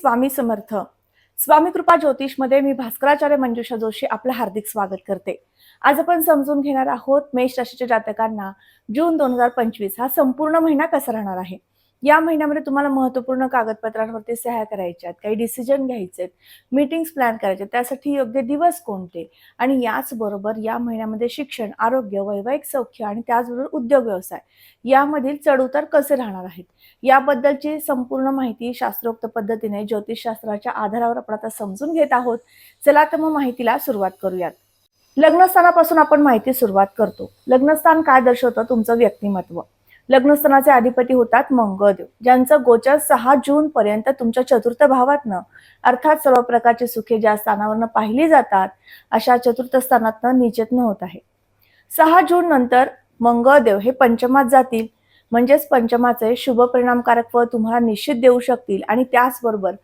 स्वामी समर्थ. स्वामी कृपा ज्योतिषमध्ये मी भास्कराचार्य मंजुषा जोशी आपलं हार्दिक स्वागत करते. आज आपण समजून घेणार आहोत मेष राशीच्या जातकांना जून दोन हजार पंचवीस हा संपूर्ण महिना कसा राहणार आहे? या महिन्यामध्ये तुम्हाला महत्त्वपूर्ण कागदपत्रांवरती सह्या करायच्या आहेत काही डिसिजन घ्यायचे आहेत मीटिंग्स प्लॅन करायचे त्यासाठी योग्य दिवस कोणते? आणि याचबरोबर या महिन्यामध्ये शिक्षण आरोग्य वैवाहिक सौख्य आणि त्याचबरोबर उद्योग व्यवसाय यामधील चढउतार कसे राहणार आहेत? याबद्दलची संपूर्ण माहिती शास्त्रोक्त पद्धतीने ज्योतिषशास्त्राच्या आधारावर आपण आता समजून घेत आहोत. चला तर मग माहितीला सुरुवात करूयात. लग्नस्थानापासून आपण माहिती सुरुवात करतो. लग्नस्थान काय दर्शवतं? तुमचं व्यक्तिमत्व. लग्नस्थानाचे अधिपती होतात मंगळदेव ज्यांचं गोचर सहा जून पर्यंत तुमच्या चतुर्थ भावातनं अर्थात सर्व प्रकारची सुखे ज्या स्थानावरनं पाहिली जातात अशा चतुर्थ स्थानातनं निचेतन होत आहे. सहा जून नंतर मंगळदेव हे पंचमात जातील. म्हणजेच पंचमाचे शुभ परिणामकारक फळ तुम्हाला निश्चित देऊ शकतील आणि त्याचबरोबर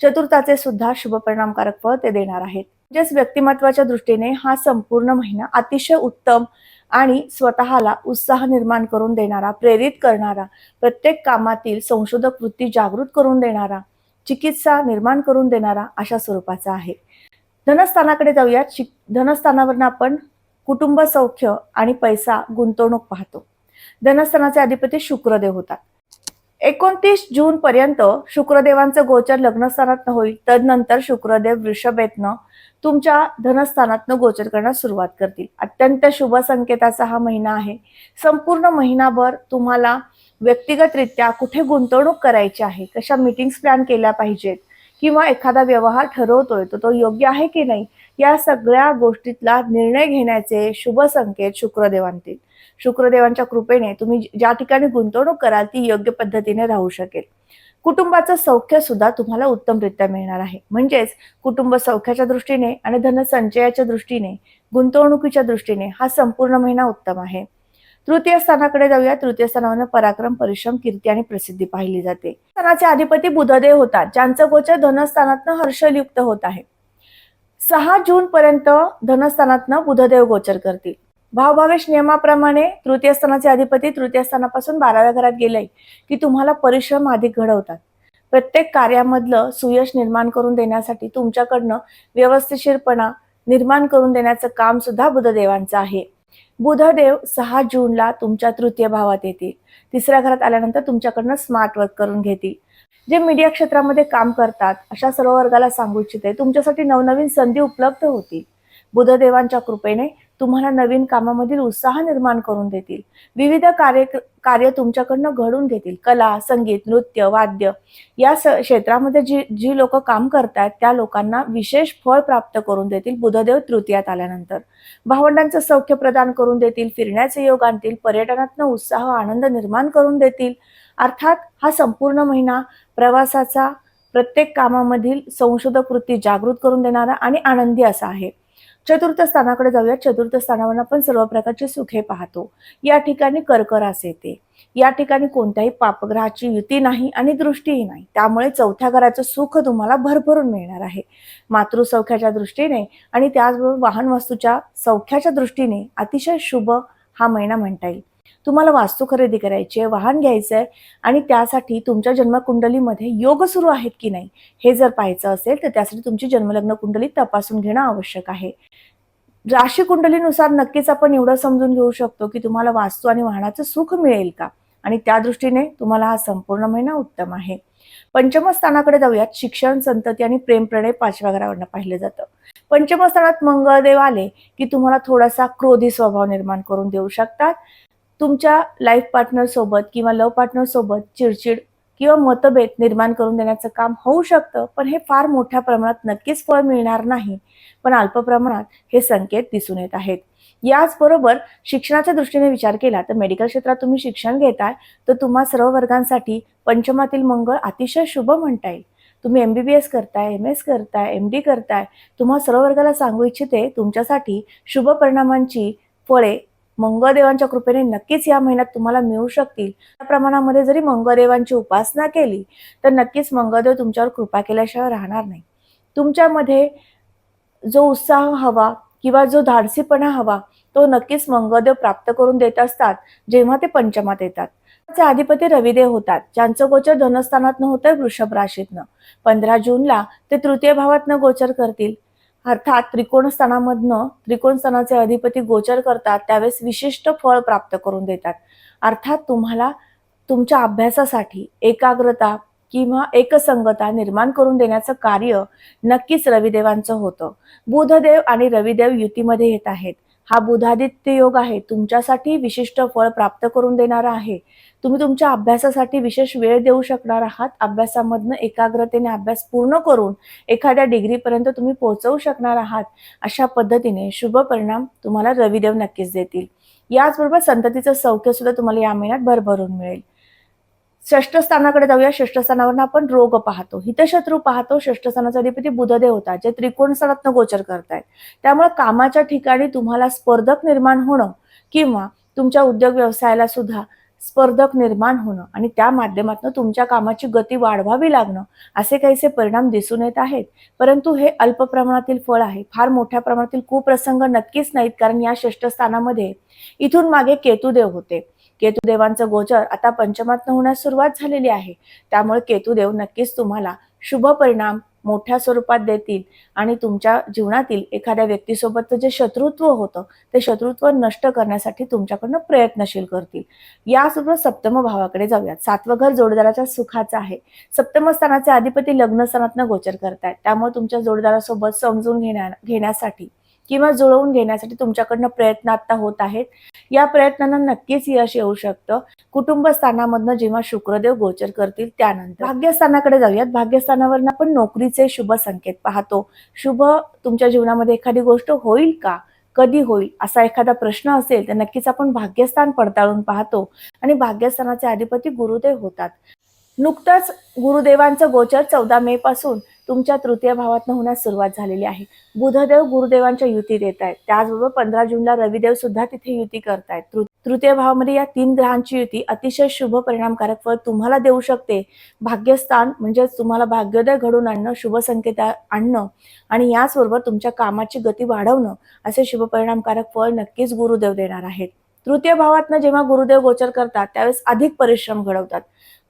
चतुर्थाचे सुद्धा शुभ परिणामकारक फळ ते देणार आहेत. म्हणजेच व्यक्तिमत्वाच्या दृष्टीने हा संपूर्ण महिना अतिशय उत्तम आणि स्वतःला उत्साह निर्माण करून देणारा प्रेरित करणारा प्रत्येक कामातील संशोधक वृत्ती जागृत करून देणारा चिकित्सा निर्माण करून देणारा अशा स्वरूपाचा आहे. धनस्थानाकडे जाऊयात शिक धनस्थानावरनं आपण कुटुंब सौख्य आणि पैसा गुंतवणूक पाहतो. धनस्थानाचे अधिपती शुक्रदेव होतात. एकोणतीस जून पर्यंत शुक्रदेवांचं गोचर लग्नस्थानातनं होईल. तदनंतर शुक्रदेव वृषभेतनं तुमच्या धनस्थानातनं गोचर करण्यास सुरुवात करतील. अत्यंत शुभ संकेताचा हा महिना आहे. संपूर्ण महिनाभर तुम्हाला व्यक्तिगतरित्या कुठे गुंतवणूक करायची आहे कशा मीटिंग्स प्लॅन केल्या पाहिजेत किंवा एखादा व्यवहार ठरवतोय तर तो योग्य आहे की नाही या सगळ्या गोष्टीतला निर्णय घेण्याचे शुभ संकेत शुक्रदेवांतील. शुक्रदेवांच्या कृपेने तुम्ही ज्या ठिकाणी गुंतवणूक कराल ती योग्य पद्धतीने राहू शकेल. कुटुंबाचं सौख्य सुद्धा तुम्हाला उत्तमरित्या मिळणार आहे. म्हणजेच कुटुंब सौख्याच्या दृष्टीने आणि धनसंचयाच्या दृष्टीने गुंतवणुकीच्या दृष्टीने हा संपूर्ण महिना उत्तम आहे. तृतीय स्थानाकडे जाऊया. तृतीय स्थानावर पराक्रम परिश्रम कीर्ती आणि प्रसिद्धी पाहिली जाते. स्थानाचे अधिपती बुधदेव होतात ज्यांचं गोचर धनस्थानातनं हर्षलयुक्त होत आहे. सहा जून पर्यंत धनस्थानातनं बुधदेव गोचर करतील. भावभावेश नियमाप्रमाणे तृतीय स्थानाचे अधिपती तृतीय स्थानापासून बाराव्या घरात गेले की तुम्हाला परिश्रम अधिक घडवतात. प्रत्येक कार्यामधलं सुयश निर्माण करून देण्यासाठी तुमच्याकडनं व्यवस्थिशीरपणा निर्माण करून देण्याचं काम सुद्धा बुधदेवांचं आहे. बुधदेव सहा जूनला तुमच्या तृतीय भावात येतील. तिसऱ्या घरात आल्यानंतर तुमच्याकडनं स्मार्ट वर्क करून घेतील. जे मीडिया क्षेत्रामध्ये काम करतात अशा सर्व वर्गाला सांगू इच्छिते तुमच्यासाठी नवनवीन संधी उपलब्ध होतील. बुधदेवांच्या कृपेने तुम्हाला नवीन कामामधील उत्साह निर्माण करून देतील. विविध कार्य कार्य तुमच्याकडनं घडून घेतील. कला संगीत नृत्य वाद्य या स क्षेत्रामध्ये जी जी लोक काम करतात त्या लोकांना विशेष फळ प्राप्त करून देतील बुधदेव तृतीयात आल्यानंतर. भावंडांचं सौख्य प्रदान करून देतील फिरण्याचे योग आणतील पर्यटनातनं उत्साह आनंद निर्माण करून देतील. अर्थात हा संपूर्ण महिना प्रवासाचा प्रत्येक कामामधील संशोधक वृत्ती जागृत करून देणारा आणि आनंदी असा आहे. चतुर्थ स्थानाकडे जाऊया. चतुर्थ स्थानावर आपण सर्व प्रकारचे सुखे पाहतो. या ठिकाणी कर्करास येते. या ठिकाणी कोणत्याही पापग्रहाची युती नाही आणि दृष्टीही नाही. त्यामुळे चौथ्या घराचं सुख तुम्हाला भरभरून मिळणार आहे. मातृसौख्याच्या दृष्टीने आणि त्याचबरोबर वाहन वस्तूच्या सौख्याच्या दृष्टीने अतिशय शुभ हा महिना म्हणता येईल. तुम्हाला वास्तू खरेदी करायची आहे वाहन घ्यायचं आहे आणि त्यासाठी तुमच्या जन्मकुंडलीमध्ये योग सुरू आहेत की नाही हे जर पाहायचं असेल तर त्यासाठी तुमची जन्मलग्न कुंडली तपासून घेणं आवश्यक आहे. राशी कुंडलीनुसार नक्कीच आपण एवढं समजून घेऊ शकतो की तुम्हाला वास्तू आणि वाहनाचं सुख मिळेल का? आणि त्या दृष्टीने तुम्हाला हा संपूर्ण महिना उत्तम आहे. पंचम स्थानाकडे जाऊयात. शिक्षण संतती आणि प्रेम प्रणय पाचव्या घरावरनं पाहिलं जातं. पंचमस्थानात मंगळदेव आले की तुम्हाला थोडासा क्रोधी स्वभाव निर्माण करून देऊ शकतात. तुमच्या लाईफ पार्टनरसोबत किंवा लव्ह पार्टनरसोबत चिडचिड किंवा मतभेद निर्माण करून देण्याचं काम होऊ शकतं पण हे फार मोठ्या प्रमाणात नक्कीच फळ मिळणार नाही. पण अल्प प्रमाणात हे संकेत दिसून येत आहेत. याचबरोबर शिक्षणाच्या दृष्टीने विचार केला तर मेडिकल क्षेत्रात तुम्ही शिक्षण घेताय तर तुम्हा सर्व वर्गांसाठी पंचमातील मंगळ अतिशय शुभ म्हणता येईल. तुम्ही एम बी बी एस करताय एम एस करताय एम डी करताय तुम्हा सर्व वर्गाला सांगू इच्छिते तुमच्यासाठी शुभ परिणामांची फळे मंगळदेवांच्या कृपेने नक्कीच या महिन्यात तुम्हाला मिळू शकतील. त्या प्रमाणामध्ये जरी मंगळदेवांची उपासना केली तर नक्कीच मंगळदेव तुमच्यावर कृपा केल्याशिवाय राहणार नाही. तुमच्यामध्ये जो उत्साह हवा किंवा जो धाडसीपणा हवा तो नक्कीच मंगळदेव प्राप्त करून देत असतात जेव्हा ते पंचमात येतात. त्याचे अधिपती रविदेव होतात ज्यांचं गोचर धनस्थानातनं होतं वृषभ राशीतनं. पंधरा जूनला ते तृतीय भावातनं गोचर करतील. अर्थात त्रिकोण स्तनामधनं त्रिकोण स्थानाचे अधिपती गोचर करतात त्यावेळेस विशिष्ट फळ प्राप्त करून देतात. अर्थात तुम्हाला तुमच्या अभ्यासासाठी एकाग्रता किंवा एकसंगता निर्माण करून देण्याचं कार्य नक्कीच रविदेवांचं होतं. बुधदेव आणि रविदेव युतीमध्ये येत आहेत. हा बुधादित्य योग आहे. तुमच्यासाठी विशिष्ट फळ प्राप्त करून देणारा आहे. तुम्ही तुमच्या अभ्यासासाठी विशेष वेळ देऊ शकणार आहात. अभ्यासामधनं एकाग्रतेने अभ्यास पूर्ण करून एखाद्या डिग्रीपर्यंत तुम्ही पोहोचवू शकणार आहात. अशा पद्धतीने शुभ परिणाम तुम्हाला रविदेव नक्कीच देतील. याचबरोबर संततीचं सौख्य सुद्धा तुम्हाला या महिन्यात भरभरून मिळेल. षष्ठस्थानाकडे जाऊया. षष्ठस्थानावर आपण रोग पाहतो. हितशत्रू पाहतो. षष्ठस्थानाचा अधिपती बुधदेव होता जे त्रिकोण स्थानातनं गोचर करतायत. त्यामुळे कामाच्या ठिकाणी तुम्हाला स्पर्धक निर्माण होणं किंवा तुमच्या उद्योग व्यवसायाला सुद्धा स्पर्धक निर्माण होणं आणि त्या माध्यमातून तुमच्या कामाची गती वाढवावी लागणं असे काहीसे परिणाम दिसून येत आहेत. परंतु हे अल्प प्रमाणातील फळ आहे. फार मोठ्या प्रमाणातील कुप्रसंग नक्कीच नाहीत कारण या षष्ठ स्थानामध्ये इथून मागे केतुदेव होते. केतुदेवांचं गोचर आता पंचमातनं होण्यास सुरुवात झालेली आहे. त्यामुळे केतुदेव नक्कीच तुम्हाला शुभ परिणाम मोठ्या स्वरूपात देतील आणि तुमच्या जीवनातील एखाद्या व्यक्तीसोबतचं जे शत्रुत्व होतं ते शत्रुत्व नष्ट करण्यासाठी तुमच्याकडनं प्रयत्नशील करतील. यासोबत सप्तम भावाकडे जाऊयात. सातवं घर जोडदाराच्या सुखाचं आहे. सप्तम स्थानाचे अधिपती लग्न स्थानातनं गोचर करतायत. त्यामुळे तुमच्या जोडदारासोबत समजून घेण्या घेण्यासाठी किंवा जुळवून घेण्यासाठी तुमच्याकडनं प्रयत्न आता होत आहेत. या प्रयत्नांना नक्कीच यश येऊ शकतं. कुटुंब स्थानामधनं जेव्हा शुक्रदेव गोचर करतील त्यानंतर. भाग्यस्थानाकडे जाऊयात. भाग्यस्थानावरनं आपण नोकरीचे शुभ संकेत पाहतो. शुभ तुमच्या जीवनामध्ये एखादी गोष्ट होईल का? कधी होईल? असा एखादा प्रश्न असेल तर नक्कीच आपण भाग्यस्थान पडताळून पाहतो. आणि भाग्यस्थानाचे अधिपती गुरुदेव होतात. नुकतंच गुरुदेवांचं गोचर चौदा मे पासून तुमच्या तृतीय भावातनं होण्यास सुरुवात झालेली आहे. बुधदेव गुरुदेवांच्या युतीत येत आहेत. त्याचबरोबर पंधरा जूनला रविदेव सुद्धा तिथे युती करतायत तृतीय भावामध्ये या तीन ग्रहांची युती अतिशय शुभ परिणामकारक फळ तुम्हाला देऊ शकते. भाग्यस्थान म्हणजेच तुम्हाला भाग्योदय घडून आणणं शुभ संकेत आणणं आणि याचबरोबर तुमच्या कामाची गती वाढवणं असे शुभ परिणामकारक फळ नक्कीच गुरुदेव देणार आहेत. तृतीय भावातनं जेव्हा गुरुदेव गोचर करतात त्यावेळेस अधिक परिश्रम घडवतात.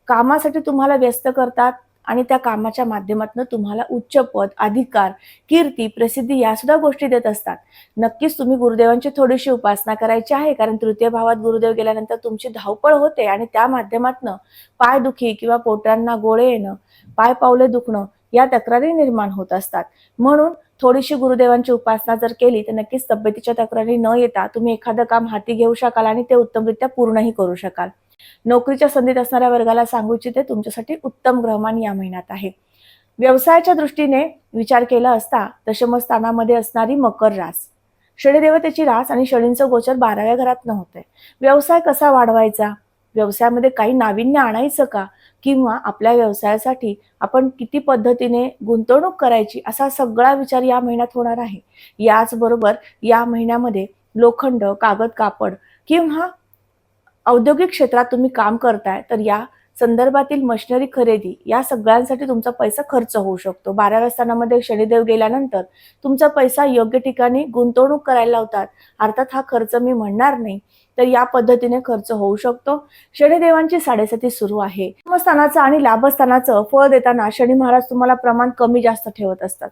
कामासाठी तुम्हाला व्यस्त करतात आणि त्या कामाच्या माध्यमातून तुम्हाला उच्च पद अधिकार कीर्ती प्रसिद्धी या सुद्धा गोष्टी देत असतात. नक्कीच तुम्ही गुरुदेवांची थोडीशी उपासना करायची आहे कारण तृतीय भावात गुरुदेव गेल्यानंतर तुमची धावपळ होते आणि त्या माध्यमातनं पायदुखी किंवा पोटांना गोळे येणं पाय पावले दुखणं या तक्रारी निर्माण होत असतात. म्हणून थोडीशी गुरुदेवांची उपासना जर केली तर नक्कीच तब्येतीच्या तक्रारी न येता तुम्ही एखादं काम हाती घेऊ शकाल आणि ते उत्तमरित्या पूर्णही करू शकाल. नोकरीच्या संधीत असणाऱ्या वर्गाला सांगू इच्छिते तुमच्यासाठी उत्तम ग्रहमान या महिन्यात आहे. व्यवसायाच्या दृष्टीने विचार केला असता दशमस्थानामध्ये असणारी मकर रास. शनिदेवतेची रास आणि शनींचं गोचर बाराव्या घरात नव्हते. व्यवसाय कसा वाढवायचा? व्यवसायामध्ये काही नाविन्य आणायचं का? किंवा आपल्या व्यवसायासाठी आपण किती पद्धतीने गुंतवणूक करायची असा सगळा विचार या महिन्यात होणार आहे. याचबरोबर या महिन्यामध्ये लोखंड कागद कापड किंवा औद्योगिक क्षेत्रात तुम्ही काम करताय तर या संदर्भातील मशिनरी खरेदी या सगळ्यांसाठी तुमचा पैसा खर्च होऊ शकतो. बाराव्या स्थानामध्ये शनिदेव गेल्यानंतर तुमचा पैसा योग्य ठिकाणी गुंतवणूक करायला लावतात. अर्थात हा खर्च मी म्हणणार नाही तर या पद्धतीने खर्च होऊ शकतो. शनिदेवांची साडेसाती सुरू आहे. कर्मस्थानाचं आणि लाभस्थानाचं फळ देताना शनी महाराज तुम्हाला प्रमाण कमी जास्त ठेवत असतात.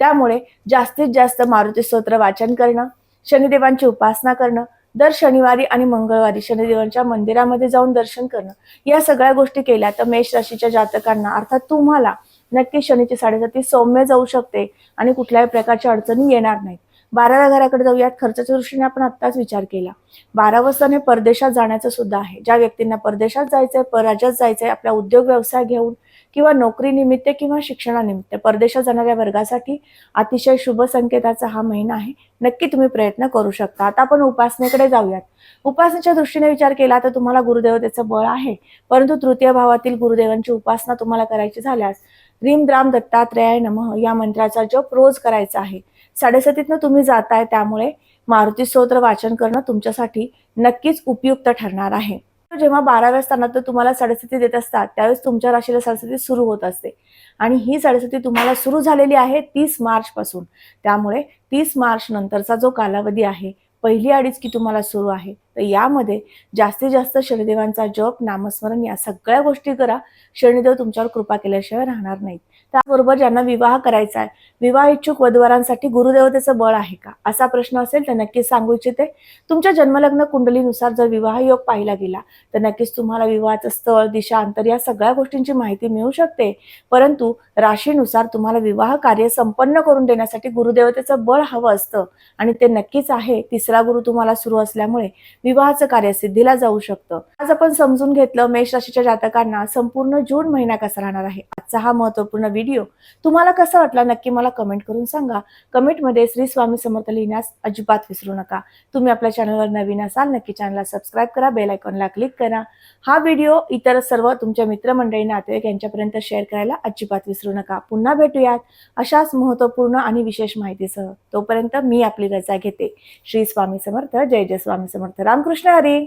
त्यामुळे जास्तीत जास्त मारुती स्तोत्र वाचन करणं शनिदेवांची उपासना करणं दर शनिवारी आणि मंगळवारी शनिदेवांच्या मंदिरामध्ये जाऊन दर्शन करणं. या सगळ्या गोष्टी केल्या तर मेष राशीच्या जातकांना अर्थात तुम्हाला नक्की शनीची साडेसाती सौम्य जाऊ शकते आणि कुठल्याही प्रकारच्या अडचणी येणार नाहीत. बाराव्या घराकडे जाऊयात. खर्चाच्या दृष्टीने आपण आत्ताच विचार केला. बारावं सण हे परदेशात जाण्याचं सुद्धा आहे. ज्या व्यक्तींना परदेशात जायचंय परराज्यात जायचंय आपला उद्योग व्यवसाय घेऊन किंवा नोकरी निमित्त किंवा शिक्षणानिमित्त परदेशात जाणाऱ्या वर्गासाठी अतिशय शुभ संकेताचा हा महिना आहे. नक्की तुम्ही प्रयत्न करू शकता. आता आपण उपासनेकडे जाऊयात. उपासनेच्या दृष्टीने विचार केला तर तुम्हाला गुरुदेवतेचं बळ आहे. परंतु तृतीय भावातील गुरुदेवांची उपासना तुम्हाला करायची झाल्यास रीम द्राम दत्तात्रयाय नमः या मंत्राचा जप रोज करायचा आहे. साडेसातीतनं तुम्ही जाताय त्यामुळे मारुती स्तोत्र वाचन करणं तुमच्यासाठी नक्कीच उपयुक्त ठरणार आहे. जेव्हा बाराव्या स्थानात तुम्हाला साडेसाती देत असतात त्यावेळेस तुमच्या राशीला साडेसाती सुरू होत असते. आणि ही साडेसाती तुम्हाला सुरू झालेली आहे तीस मार्च पासून. त्यामुळे तीस मार्च नंतरचा जो कालावधी आहे पहिली अडीच की तुम्हाला सुरू आहे. तर यामध्ये जास्तीत जास्त शनिदेवांचा जप नामस्मरण या सगळ्या गोष्टी करा. शनिदेव तुमच्यावर कृपा केल्याशिवाय राहणार नाहीत. त्याबरोबर ज्यांना विवाह करायचा आहे विवाह इच्छुक वधवारांसाठी गुरुदेवतेचं बळ आहे का? असा प्रश्न असेल तर नक्कीच सांगू इच्छिते. तुमच्या जन्मलग्न कुंडलीनुसार जर विवाह योग पाहिला गेला तर नक्कीच तुम्हाला विवाहाचं स्थळ दिशा अंतर या सगळ्या गोष्टींची माहिती मिळू शकते. परंतु राशीनुसार तुम्हाला विवाह कार्य संपन्न करून देण्यासाठी गुरुदेवतेचं बळ हवं असतं. आणि ते नक्कीच आहे. तिसरा गुरु तुम्हाला सुरू असल्यामुळे विवाहाचं कार्य सिद्धीला जाऊ शकतं. आज आपण समजून घेतलं मेष राशीच्या जातकांना संपूर्ण जून महिना कसा राहणार आहे. आजचा हा महत्त्वपूर्ण व्हिडिओ तुम्हाला कसा वाटला नक्की मला कमेंट करून सांगा. कमेंटमध्ये श्री स्वामी समर्थ लिहिण्यास अजिबात विसरू नका. तुम्ही आपल्या चॅनलवर नवीन असाल नक्की चॅनलला सबस्क्राईब करा बेल आयकॉनला क्लिक करा. हा व्हिडिओ इतर सर्व तुमच्या मित्रमंडळी नातेवाईक यांच्यापर्यंत शेअर करायला अजिबात विसरू नका. पुन्हा भेटूयात अशाच महत्त्वपूर्ण आणि विशेष माहितीसह. तोपर्यंत मी आपली रजा घेते. श्री स्वामी समर्थ जय जय स्वामी समर्थ. रामकृष्ण हरी.